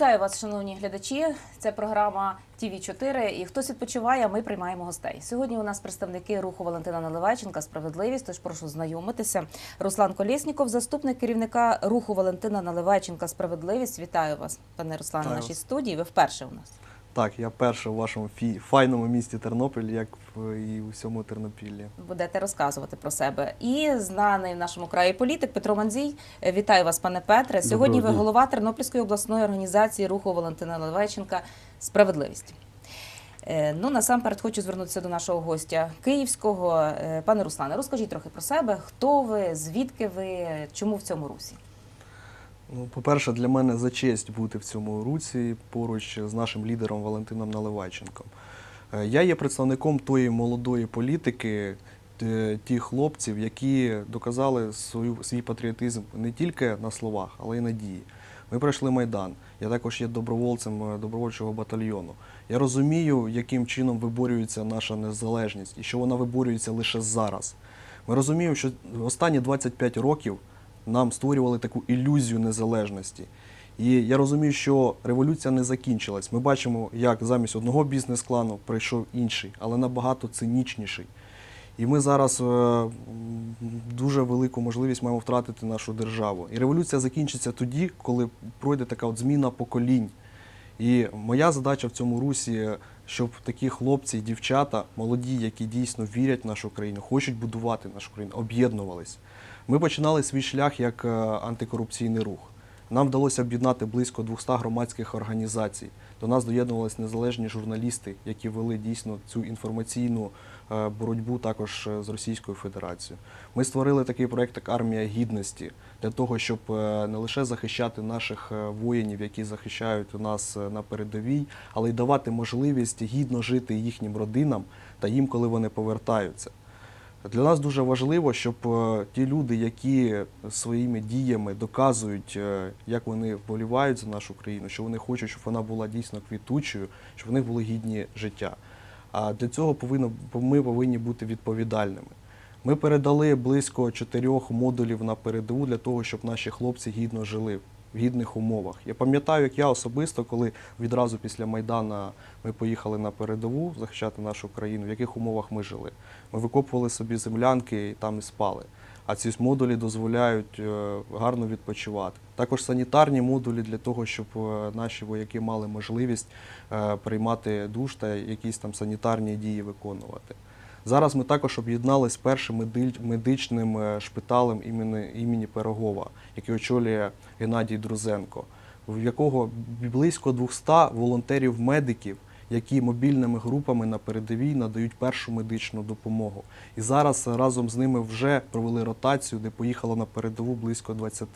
Вітаю вас, шановні глядачі. Це програма тв 4 І хтось відпочиває. Ми приймаємо гостей. Сьогодні у нас представники руху Валентина Наливайченка Справедливість. Тож прошу знайомитися. Руслан Колєсніков, заступник керівника руху Валентина Наливайченка Справедливість. Вітаю вас, пане Руслан, в нашій студії. Ви вперше у нас. Так, я перший у вашому фі- файному місті Тернопіль, як в і у всьому Тернопіллі. Будете розказувати про себе. І знаний в нашому краї політик Петро Манзій. Е, Вітаю вас, пане Петре. Сьогодні ви дня. голова Тернопільської обласної організації руху Валентина Наливайченка Справедливість. Е, Ну, насамперед хочу звернутися до нашого гостя київського. Е, Пане Руслане, розкажіть трохи про себе. Хто ви, звідки ви, чому в цьому русі? Ну, по-перше, для мене за честь бути в цьому руці поруч з нашим лідером Валентином Наливайченком. Е, Я є представником тої молодої політики, тих хлопців, які доказали свою, свій патріотизм не тільки на словах, але й на дії. Ми пройшли Майдан. Я також є добровольцем е, добровольчого батальйону. Я розумію, яким чином виборюється наша незалежність і що вона виборюється лише зараз. Ми розуміємо, що останні 25 років нам створювали таку ілюзію незалежності. І я розумію, що революція не закінчилась. Ми бачимо, як замість одного бізнес-клану прийшов інший, але набагато цинічніший. І ми зараз е, дуже велику можливість маємо втратити нашу державу. І революція закінчиться тоді, коли пройде така от зміна поколінь. І моя задача в цьому русі, щоб такі хлопці і дівчата, молоді, які дійсно вірять в нашу країну, хочуть будувати нашу країну, об'єднувались. Ми починали свій шлях як е, антикорупційний рух. Нам вдалося об'єднати близько 200 громадських організацій. До нас доєднувалися незалежні журналісти, які вели дійсно цю інформаційну е, боротьбу також е, з Російською Федерацією. Ми створили такий проект, як Армія гідності, для того, щоб е, не лише захищати наших воїнів, які захищають нас на передовій, але й давати можливість гідно жити їхнім родинам та їм, коли вони повертаються. Для нас дуже важливо, щоб е, ті люди, які своїми діями доказують, е, як вони вболівають за нашу країну, що вони хочуть, щоб вона була дійсно квітучою, щоб в них були гідні життя. А для цього повинно, ми повинні бути відповідальними. Ми передали близько чотирьох модулів на передову для того, щоб наші хлопці гідно жили в гідних умовах. Я пам'ятаю, як я особисто, коли відразу після Майдана ми поїхали на передову захищати нашу країну, в яких умовах ми жили. Ми викопували собі землянки і там і спали. А ці модулі дозволяють е, гарно відпочивати. Також санітарні модулі для того, щоб е, наші вояки мали можливість е, приймати душ та якісь там санітарні дії виконувати. Зараз ми також об'єдналися з першим медичним е, шпиталем імені, імені Пирогова, який очолює Геннадій Друзенко, в якого близько 200 волонтерів-медиків, які мобільними групами на передовій надають першу медичну допомогу. І зараз разом з ними вже провели ротацію, де поїхало на передову близько 20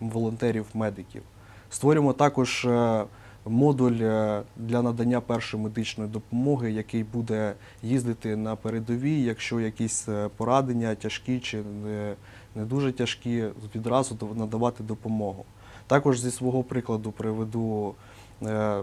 волонтерів-медиків. Створюємо також е, модуль е, для надання першої медичної допомоги, який буде їздити на передовій, якщо якісь е, поранення тяжкі чи не, дуже тяжкі, відразу надавати допомогу. Також зі свого прикладу приведу е,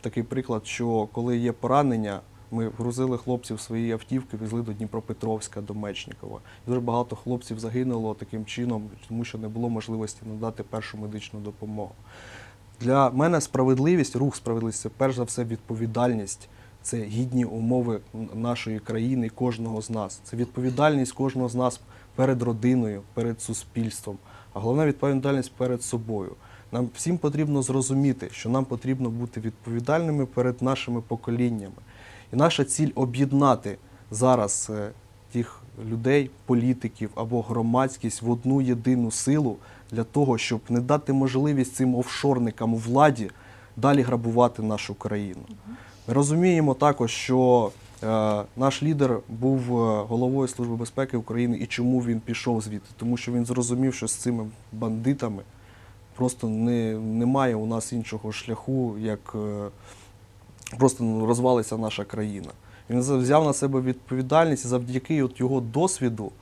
такий приклад, що коли є поранення, ми грузили хлопців свої автівки, везли до Дніпропетровська, до Мечникова. Дуже багато хлопців загинуло таким чином, тому що не було можливості надати першу медичну допомогу. Для мене справедливість, рух справедливість це перш за все відповідальність. Це гідні умови нашої країни кожного з нас. Це відповідальність кожного з нас перед родиною, перед суспільством, а головна відповідальність перед собою. Нам всім потрібно зрозуміти, що нам потрібно бути відповідальними перед нашими поколіннями. І наша ціль об'єднати зараз е, тих людей, політиків або громадськість в одну єдину силу для того, щоб не дати можливість цим офшорникам у владі далі грабувати нашу країну. Ми розуміємо також, що е, наш лідер був е, головою Служби безпеки України і чому він пішов звідти? Тому що він зрозумів, що з цими бандитами просто не, немає у нас іншого шляху, як е, просто ну, розвалиться наша країна. Він взяв на себе відповідальність і завдяки от його досвіду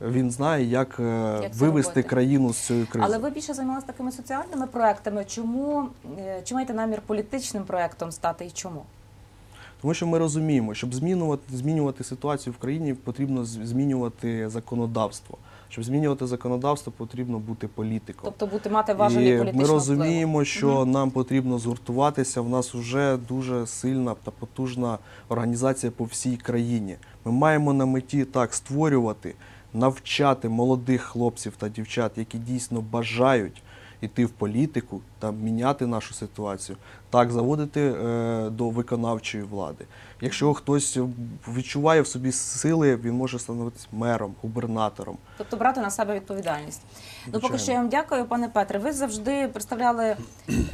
він знає, як, е, Як вивести робити. країну з цієї кризи. Але ви більше займалися такими соціальними проектами. Чому е, чи маєте намір політичним проектом стати і чому? Тому що ми розуміємо, щоб змінювати, змінювати ситуацію в країні, потрібно змінювати законодавство. Щоб змінювати законодавство, потрібно бути політиком. Тобто бути мати важелі І політичного ми розуміємо, впливу. що Мгм. нам потрібно згуртуватися. В нас вже дуже сильна та потужна організація по всій країні. Ми маємо на меті так створювати, навчати молодих хлопців та дівчат, які дійсно бажають йти в політику та міняти нашу ситуацію, так заводити е, до виконавчої влади. Якщо хтось відчуває в собі сили, він може становитися мером, губернатором. Тобто брати на себе відповідальність. Ну, поки що я вам дякую, пане Петре. Ви завжди представляли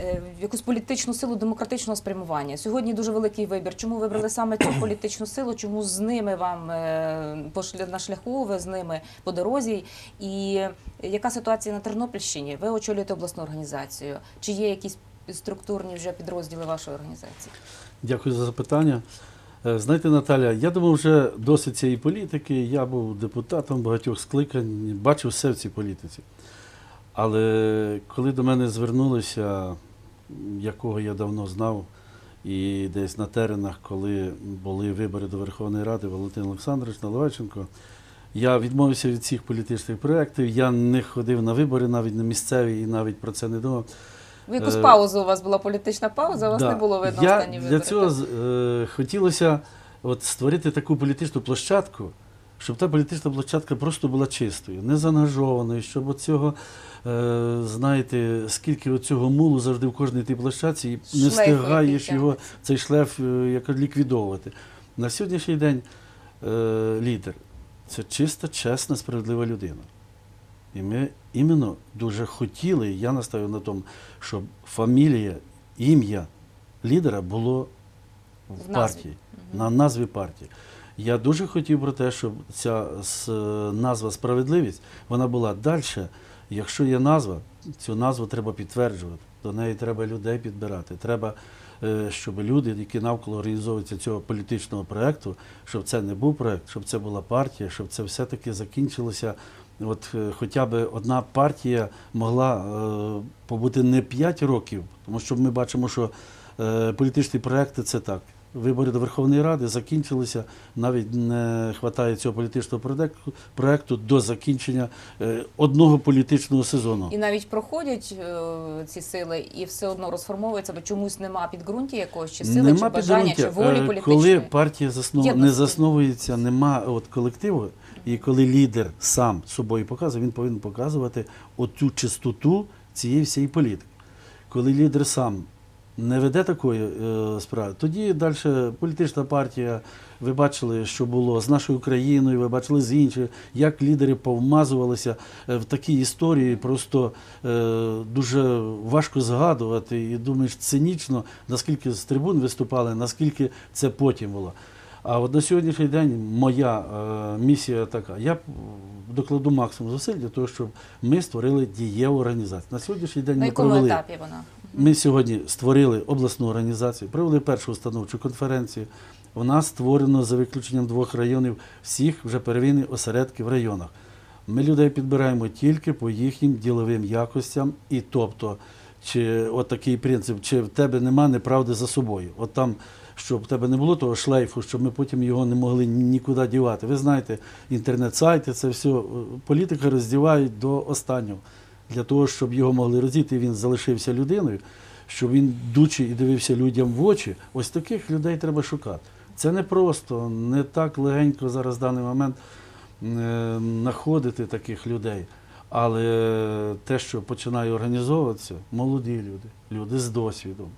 е, якусь політичну силу демократичного спрямування. Сьогодні дуже великий вибір. Чому вибрали саме цю політичну силу? Чому з ними вам е, на шляху, ви з ними по дорозі? І яка ситуація на Тернопільщині? Ви очолюєте обласну організацію. Чи є якісь структурні вже підрозділи вашої організації? Дякую за запитання. Е, Знаєте, Наталя, я думав, вже досить цієї політики. Я був депутатом багатьох скликань, бачив все в цій політиці. Але коли до мене звернулися, якого я давно знав, і десь на теренах, коли були вибори до Верховної Ради, Валентин Олександрович Наливайченко, я відмовився від всіх політичних проєктів. Я не ходив на вибори, навіть на місцеві, і навіть про це не думав. В якусь Е, паузу у вас була політична пауза, у вас Да. не було видно Я останні для цього е, хотілося от створити таку політичну площадку, щоб та політична площадка просто була чистою, не заангажованою, щоб от цього, е, знаєте, скільки от цього мулу завжди в кожній тій площадці, і не який встигаєш його, цей шлейф е, як ліквідовувати. На сьогоднішній день е, лідер це чиста, чесна, справедлива людина. І ми іменно дуже хотіли, я наставив на тому, щоб фамілія, ім'я лідера було в, В партії, Мгм. на назві партії. Я дуже хотів про те, щоб ця назва справедливість вона була далі. Якщо є назва, цю назву треба підтверджувати. До неї треба людей підбирати. Треба, е, щоб люди, які навколо організовуються цього політичного проєкту, щоб це не був проєкт, щоб це була партія, щоб це все-таки закінчилося. От е, хоча б одна партія могла е, побути не 5 років, тому що ми бачимо, що е, політичні проекти це так. Вибори до Верховної Ради закінчилися, навіть не вистачає цього політичного проекту до закінчення одного політичного сезону. І навіть проходять ці сили, і все одно розформовуються, бо чомусь нема підґрунтя якогось, чи сили, чи бажання, чи волі політичної. Коли партія заснов... не засновується, нема от колективу, і коли лідер сам собою показує, він повинен показувати оцю чистоту цієї всієї політики. Коли лідер сам не веде такої е, справи, тоді далі політична партія, ви бачили, що було з нашою країною, ви бачили з іншою, як лідери повмазувалися е, в такій історії, просто е, дуже важко згадувати. І думаєш, цинічно, наскільки з трибун виступали, наскільки це потім було. А от на сьогоднішній день моя е, місія така. Я докладу максимум зусиль для того, щоб ми створили дієву організацію. На сьогоднішній день На ми якому провели. етапі вона? Ми сьогодні створили обласну організацію, провели першу установчу конференцію. У нас створено за виключенням двох районів всіх вже первинні осередки в районах. Ми людей підбираємо тільки по їхнім діловим якостям, і тобто, чи от такий принцип, чи в тебе нема неправди за собою. От там, щоб в тебе не було того шлейфу, щоб ми потім його не могли нікуди дівати. Ви знаєте, інтернет-сайти, це все е, політика роздівають до останнього. Для того, щоб його могли роздіти, він залишився людиною, щоб він дучи і дивився людям в очі. Ось таких людей треба шукати. Це не просто, не так легенько зараз в даний момент е, знаходити таких людей. Але те, що починає організовуватися, молоді люди, люди з досвідом,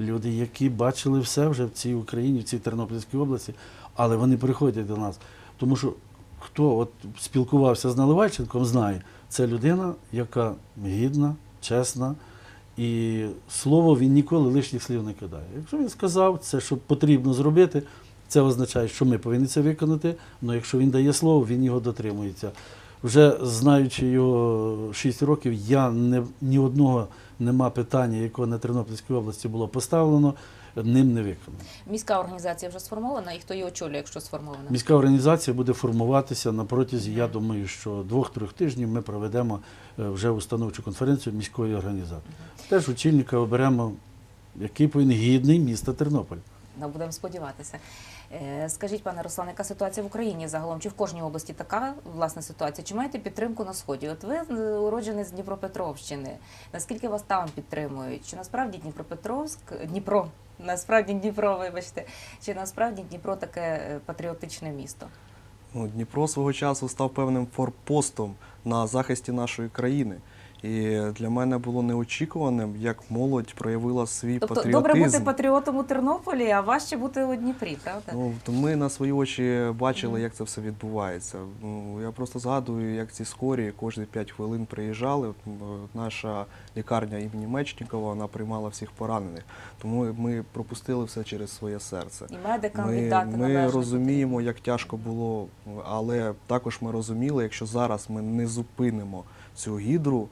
люди, які бачили все вже в цій Україні, в цій Тернопільській області, але вони приходять до нас. Тому що хто от спілкувався з Наливайченком, знає, це людина, яка гідна, чесна, і слово він ніколи лишніх слів не кидає. Якщо він сказав це, що потрібно зробити, це означає, що ми повинні це виконати. Але якщо він дає слово, він його дотримується. Вже знаючи його 6 років, я не, ні одного нема питання, якого на Тернопільській області було поставлено, ним не виконано. Міська організація вже сформована, і хто її очолює, якщо сформована? Міська організація буде формуватися на протязі, я думаю, що двох-трьох тижнів ми проведемо е, вже установчу конференцію міської організації. Теж очільника оберемо, який повинен гідний міста Тернополь. Ну, будемо сподіватися. Е, Скажіть, пане Руслан, яка ситуація в Україні загалом? Чи в кожній області така власна ситуація? Чи маєте підтримку на сході? От ви е, уроджений з Дніпропетровщини. Наскільки вас там підтримують? Чи насправді Дніпропетровськ, Дніпро, насправді Дніпро, вибачте, чи насправді Дніпро таке е, патріотичне місто? Ну, Дніпро свого часу став певним форпостом на захисті нашої країни. І для мене було неочікуваним, як молодь проявила свій Тобто патріотизм. добре бути патріотом у Тернополі, а важче бути у Дніпрі, правда? Ну, то ми на свої очі бачили, як це все відбувається. Ну, я просто згадую, як ці скорі кожні 5 хвилин приїжджали. От, Наша лікарня імені Мечнікова вона приймала всіх поранених. Тому ми пропустили все через своє серце. І медикам Ми, віддати ми розуміємо, як тяжко було, але також ми розуміли, якщо зараз ми не зупинимо цю гідру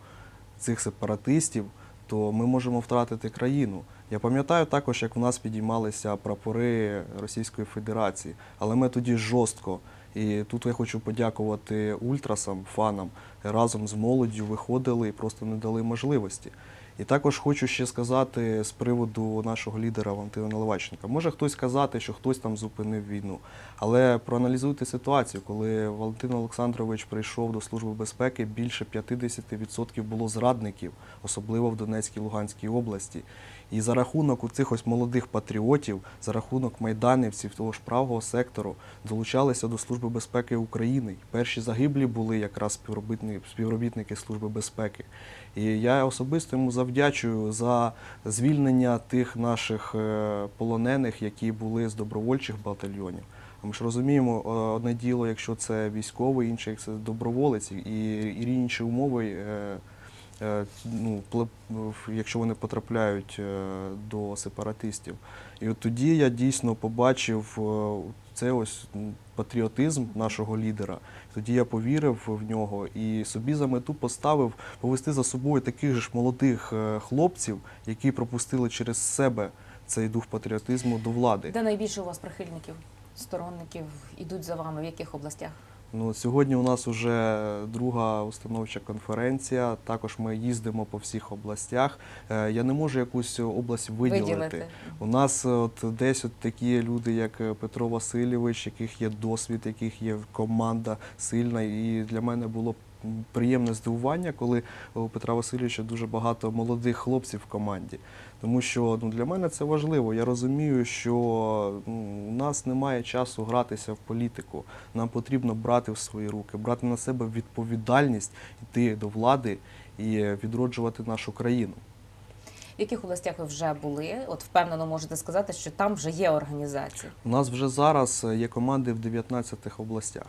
цих сепаратистів, то ми можемо втратити країну. Я пам'ятаю також, як в нас підіймалися прапори Російської Федерації, але ми тоді жорстко. І тут я хочу подякувати ультрасам, фанам. Разом з молоддю виходили і просто не дали можливості. І також хочу ще сказати з приводу нашого лідера Валентина Наливаченка. Може хтось сказати, що хтось там зупинив війну, але проаналізуйте ситуацію, коли Валентин Олександрович прийшов до Служби безпеки, більше 50% було зрадників, особливо в Донецькій Луганській області. І за рахунок цих ось молодих патріотів, за рахунок майданівців того ж правого сектору, долучалися до Служби безпеки України. Перші загиблі були якраз співробітники, співробітники Служби безпеки. І я особисто йому завдячую за звільнення тих наших е, полонених, які були з добровольчих батальйонів. Ми ж розуміємо, е, одне діло, якщо це військовий, інше як це доброволець, і, інші умови, е, ну, пле- якщо вони потрапляють е, до сепаратистів. І от тоді я дійсно побачив е, це ось патріотизм нашого лідера. Тоді я повірив в нього і собі за мету поставив повести за собою таких ж молодих е, хлопців, які пропустили через себе цей дух патріотизму до влади. Де найбільше у вас прихильників, сторонників ідуть за вами? В яких областях? Ну, сьогодні у нас вже друга установча конференція. Також ми їздимо по всіх областях. Е, Я не можу якусь область виділити. Виділити. У нас от десь от такі люди, як е, Петро Васильович, яких є досвід, яких є команда сильна. І для мене було приємне здивування, коли у Петра Васильовича дуже багато молодих хлопців в команді. Тому що ну, для мене це важливо. Я розумію, що ну, у нас немає часу гратися в політику. Нам потрібно брати в свої руки, брати на себе відповідальність, йти до влади і відроджувати нашу країну. В яких областях ви вже були? От впевнено можете сказати, що там вже є організації. У нас вже зараз є команди в 19 областях.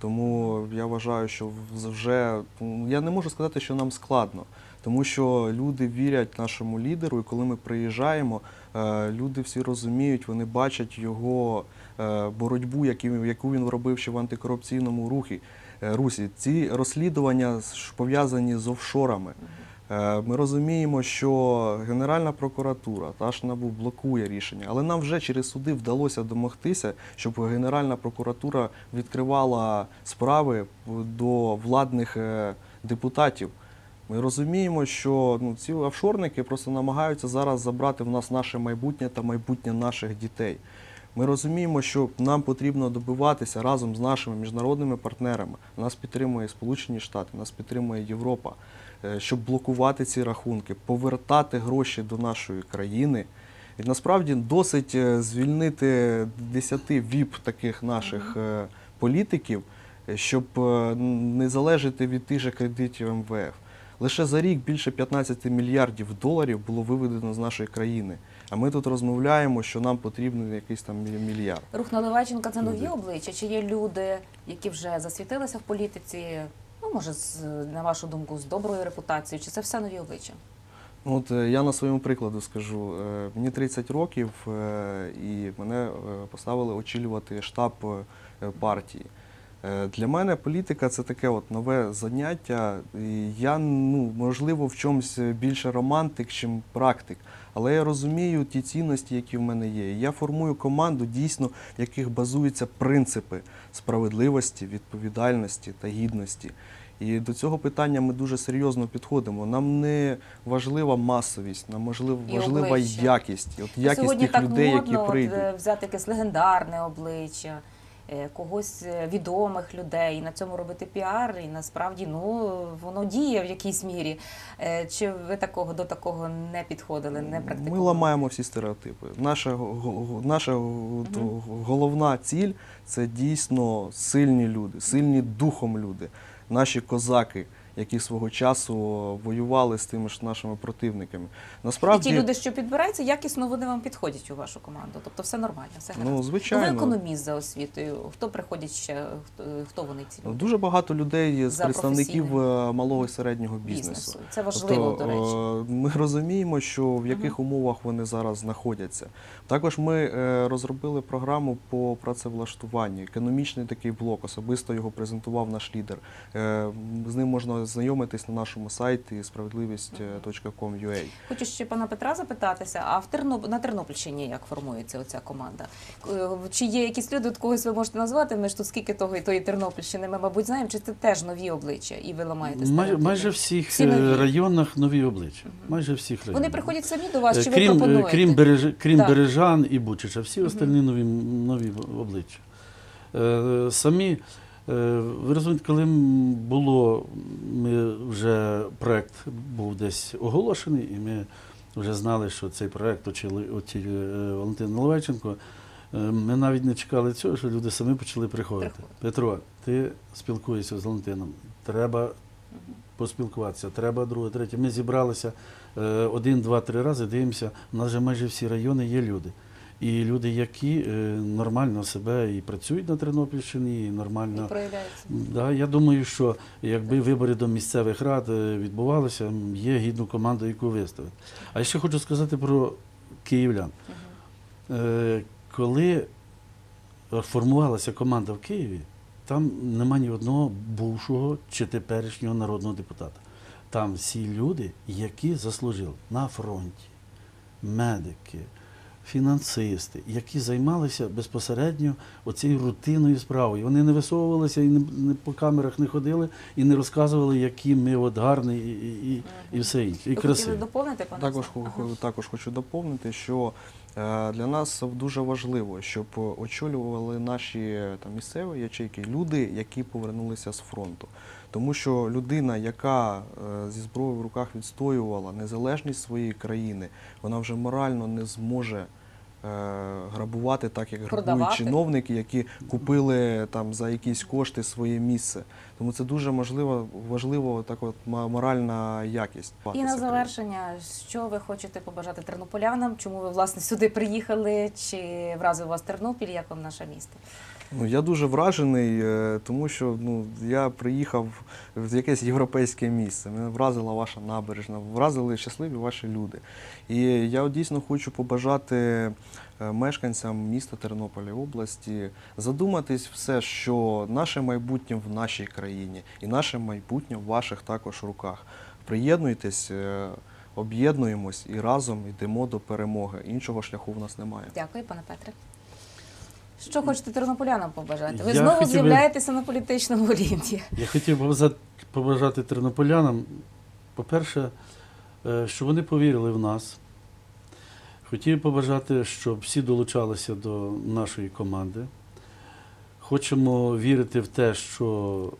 Тому я вважаю, що вже я не можу сказати, що нам складно, тому що люди вірять нашому лідеру, і коли ми приїжджаємо, е, люди всі розуміють, вони бачать його е, боротьбу, яку він робив ще в антикорупційному рухі. е, Русі. Ці розслідування пов'язані з офшорами. Е, Ми розуміємо, що Генеральна прокуратура та ж НАБУ блокує рішення, але нам вже через суди вдалося домогтися, щоб Генеральна прокуратура відкривала справи до владних е, депутатів. Ми розуміємо, що ну, ці офшорники просто намагаються зараз забрати в нас наше майбутнє та майбутнє наших дітей. Ми розуміємо, що нам потрібно добиватися разом з нашими міжнародними партнерами. Нас підтримує Сполучені Штати, нас підтримує Європа, е, щоб блокувати ці рахунки, повертати гроші до нашої країни. І насправді досить е, звільнити 10 віп таких наших е, політиків, щоб не залежати від тих же кредитів МВФ. Лише за рік більше 15 мільярдів доларів було виведено з нашої країни. А ми тут розмовляємо, що нам потрібен якийсь там мільярд. Рух Наливайченка це нові обличчя? Чи є люди, які вже засвітилися в політиці? Ну, може, з, на вашу думку, з доброю репутацією, чи це все нові обличчя? Ну, От е, я на своєму прикладу скажу. Е, Мені 30 років, е, і мене поставили очолювати штаб партії. Е, Для мене політика це таке от нове заняття. І я, ну, можливо, в чомусь більше романтик, чим практик. Але я розумію ті цінності, які в мене є. Я формую команду, дійсно, в яких базуються принципи справедливості, відповідальності та гідності. І до цього питання ми дуже серйозно підходимо. Нам не важлива масовість, нам важлив, важлива якість. От якість Сьогодні тих так людей, модно які от, прийдуть. е, взяти якесь легендарне обличчя, е, когось е, відомих людей, і на цьому робити піар. І насправді ну воно діє в якійсь мірі. Е, Чи ви такого до такого не підходили, не Ми практикували? ламаємо всі стереотипи. Наша, наша от, головна ціль це дійсно сильні люди, сильні духом люди, наші козаки, які свого часу воювали з тими ж нашими противниками. І Насправді, ті люди, що підбираються, якісно вони вам підходять у вашу команду. Тобто все нормально, все гаразд. ну, Ну, звичайно. ви економіст за освітою. Хто приходять ще? Хто, хто вони ці люди? Дуже багато людей з За представників е, малого і середнього бізнесу. бізнесу? Це важливо, Тобто, до речі. е, Ми розуміємо, що в яких умовах вони зараз знаходяться. Також ми е, розробили програму по працевлаштуванню, економічний такий блок. Особисто його презентував наш лідер. З ним можна знайомитись на нашому сайті справедливість.com.ua. Хочу ще пана Петра запитатися, а в Терноп... на Тернопільщині як формується оця команда? Е, Чи є якісь люди, от когось ви можете назвати? Ми ж тут скільки того і тої Тернопільщини, ми, мабуть, знаємо, чи це теж нові обличчя, і ви ламаєте Май, майже в всіх Всі е, нові. районах нові обличчя. Майже всіх районах. Вони приходять самі до вас, Е, чи ви крім, е, пропонуєте? крім, Береж... крім Так. Бережан і Бучича, всі остальні нові, нові обличчя. Е, самі, ви розумієте, коли було, ми вже проект був десь оголошений, і ми вже знали, що цей проект очили, очолює Валентин Наливайченко. Е, Ми навіть не чекали цього, що люди самі почали приходити. Приходять. Петро, ти спілкуєшся з Валентином. Треба поспілкуватися, треба друге, третє. Ми зібралися е, один, два, три рази, дивимося, у нас вже майже всі райони є люди. І люди, які е, нормально себе і працюють на Тернопільщині, і І нормально. Да, я думаю, що якби вибори до місцевих рад е, відбувалися, є гідну команду, яку виставити. А ще хочу сказати про київлян. Е, Коли формувалася команда в Києві, там нема ні одного бувшого чи теперішнього народного депутата. Там всі люди, які заслужили на фронті, медики, фінансисти, які займалися безпосередньо оцією рутинною справою. Вони не висовувалися і не, не по камерах не ходили і не розказували, які ми от гарні і, і, і, і все інше. І красиві. доповнити, пане Також, також хочу доповнити, що е, для нас дуже важливо, щоб очолювали наші там, місцеві ячейки люди, які повернулися з фронту. Тому що людина, яка е, зі зброєю в руках відстоювала незалежність своєї країни, вона вже морально не зможе. Е, Грабувати так, як грабують Продавати. чиновники, які купили там за якісь кошти своє місце. Тому це дуже можливо важливо так от моральна якість. І на завершення, що ви хочете побажати тернополянам? Чому ви власне сюди приїхали? Чи вразив вас Тернопіль? Як вам наше місто? Ну, я дуже вражений, е, тому що ну, я приїхав в якесь європейське місце. Мене вразила ваша набережна, вразили щасливі ваші люди. І я дійсно хочу побажати е, мешканцям міста Тернополя області задуматись все, що наше майбутнє в нашій країні і наше майбутнє в ваших також руках. Приєднуйтесь, е, об'єднуємось і разом йдемо до перемоги. Іншого шляху в нас немає. Дякую, пане Петре. Що хочете тернополянам побажати? Ви Я знову хотів би- з'являєтеся на політичному рівні. Я хотів би побажати- побажати тернополянам, по-перше, е, щоб вони повірили в нас. Хотів побажати, щоб всі долучалися до нашої команди. Хочемо вірити в те, що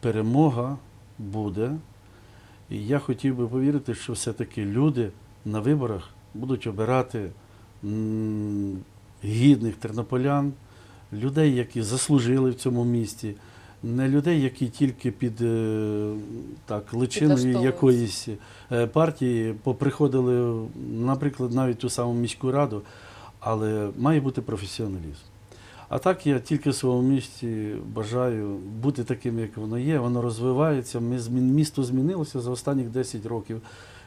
перемога буде. І я хотів би повірити, що все-таки люди на виборах будуть обирати м, гідних тернополян, людей, які заслужили в цьому місті, не людей, які тільки під е, так, личиною якоїсь е, партії поприходили, наприклад, навіть ту саму міську раду, але має бути професіоналізм. А так я тільки в своєму місті бажаю бути таким, як воно є. Воно розвивається. Ми місто змінилося за останні 10 років.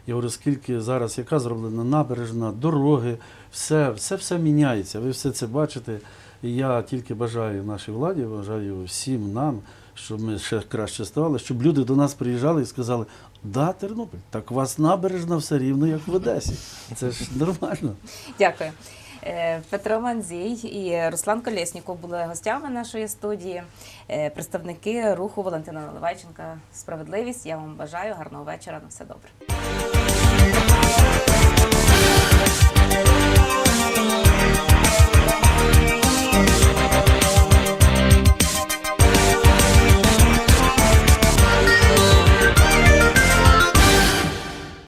Я говорю, скільки зараз, яка зроблена набережна, дороги, все, все, все міняється. Ви все це бачите. І я тільки бажаю нашій владі, бажаю всім нам, щоб ми ще краще ставали, щоб люди до нас приїжджали і сказали, да, Тернопіль, так у вас набережна все рівно, як в Одесі. Це ж нормально. Дякую. Е, Петро Манзій і Руслан Колєсніков були гостями нашої студії, е, представники руху Валентина Наливайченка Справедливість. Я вам бажаю гарного вечора. На все добре.